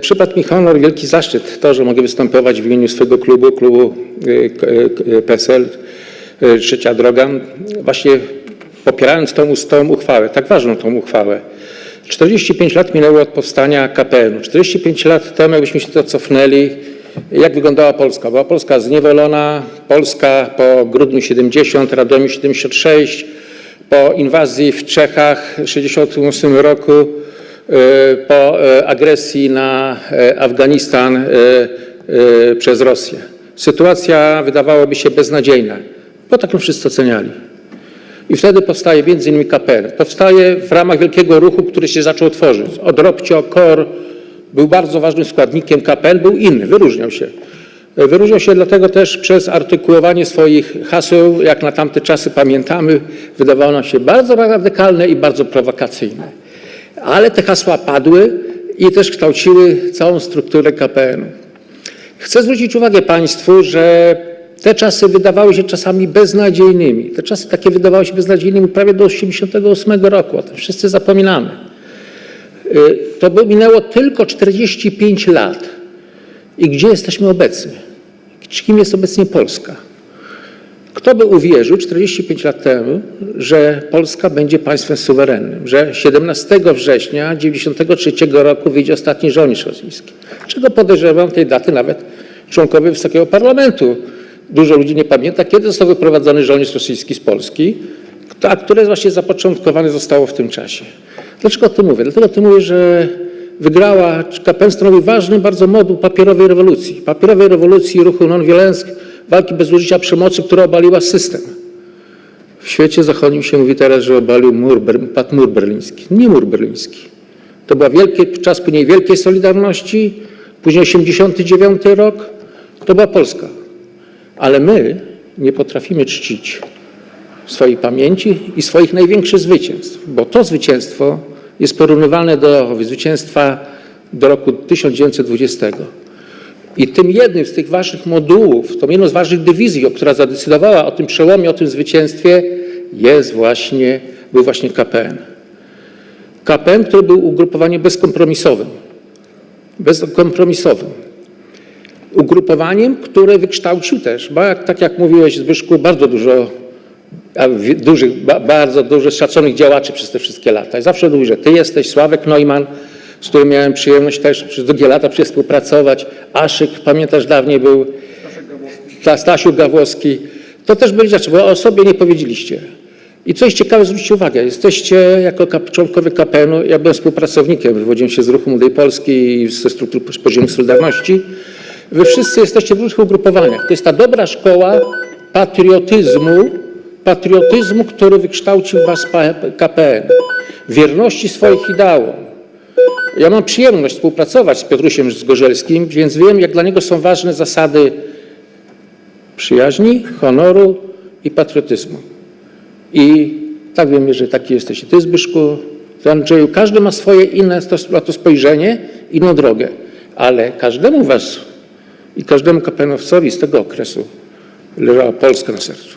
Przypadł mi honor, wielki zaszczyt to, że mogę występować w imieniu swojego klubu, klubu y, k- y, PSL Trzecia Droga, właśnie popierając tą, tą uchwałę, tak ważną tą uchwałę. 45 lat minęło od powstania KPN-u. 45 lat temu, jakbyśmy się to cofnęli, jak wyglądała Polska? Była Polska zniewolona, Polska po grudniu 70, Radomiu 76, po inwazji w Czechach w 68 roku, e, po e, agresji na e, Afganistan e, e, przez Rosję. Sytuacja wydawałoby się beznadziejna, bo tak ją wszyscy oceniali. I wtedy powstaje innymi KPR. Powstaje w ramach wielkiego ruchu, który się zaczął tworzyć. Od Robcio, KOR był bardzo ważnym składnikiem KPL, był inny, wyróżniał się. Wyróżniał się dlatego też przez artykułowanie swoich haseł, jak na tamte czasy pamiętamy, wydawało nam się bardzo radykalne i bardzo prowokacyjne. Ale te hasła padły i też kształciły całą strukturę KPN-u. Chcę zwrócić uwagę Państwu, że te czasy wydawały się czasami beznadziejnymi. Te czasy takie wydawały się beznadziejnymi prawie do 1988 roku. O tym wszyscy zapominamy. Y, To minęło tylko 45 lat. I gdzie jesteśmy obecnie? Kim jest obecnie Polska? Kto by uwierzył 45 lat temu, że Polska będzie państwem suwerennym, że 17 września 1993 roku wyjdzie ostatni żołnierz rosyjski? Czego podejrzewam tej daty nawet członkowie Wysokiego Parlamentu. Dużo ludzi nie pamięta, kiedy został wyprowadzony żołnierz rosyjski z Polski, a które właśnie zapoczątkowane zostało w tym czasie. Dlaczego o tym mówię? Dlatego o tym mówię, że wygrała, KPN stanowi ważny bardzo moduł papierowej rewolucji. Papierowej rewolucji ruchu non-violence, walki bez użycia przemocy, która obaliła system. W świecie zachodnim się mówi teraz, że obalił mur, padł mur berliński. Nie mur berliński. To wielkie, czas później wielkiej Solidarności, później 89 rok, to była Polska. Ale my nie potrafimy czcić swojej pamięci i swoich największych zwycięstw, bo to zwycięstwo jest porównywalne do zwycięstwa do roku 1920. I tym jednym z tych ważnych modułów, tą jedną z ważnych dywizji, która zadecydowała o tym przełomie, o tym zwycięstwie, jest właśnie, był właśnie KPN. KPN, który był ugrupowaniem bezkompromisowym. Bezkompromisowym. Ugrupowaniem, które wykształcił też, tak jak mówiłeś Zbyszku, bardzo dużo, dużych, ba, bardzo dużo szacownych działaczy przez te wszystkie lata. I zawsze mówię, że ty jesteś Sławek Neumann, z którym miałem przyjemność też przez długie lata współpracować. Aszyk, pamiętasz, dawniej był Ta- Stasiu Gawłowski. To też byli rzeczy, bo o sobie nie powiedzieliście. I coś ciekawe, zwróćcie uwagę, jesteście jako kap- członkowie KPN-u, ja byłem współpracownikiem, wywodziłem się z Ruchu Młodej Polski i ze struktur podziemnych Solidarności. Wy wszyscy jesteście w różnych ugrupowaniach. To jest ta dobra szkoła patriotyzmu, patriotyzmu, który wykształcił was KPN. Wierności swoich ideałom. Ja mam przyjemność współpracować z Piotrusiem Zgorzelskim, więc wiem, jak dla niego są ważne zasady przyjaźni, honoru i patriotyzmu. I tak wiem, że taki jesteś i ty, Zbyszku, ty, Andrzeju. Każdy ma swoje inne na to spojrzenie, inną drogę, ale każdemu was i każdemu kapenowcowi z tego okresu leżała Polska na sercu.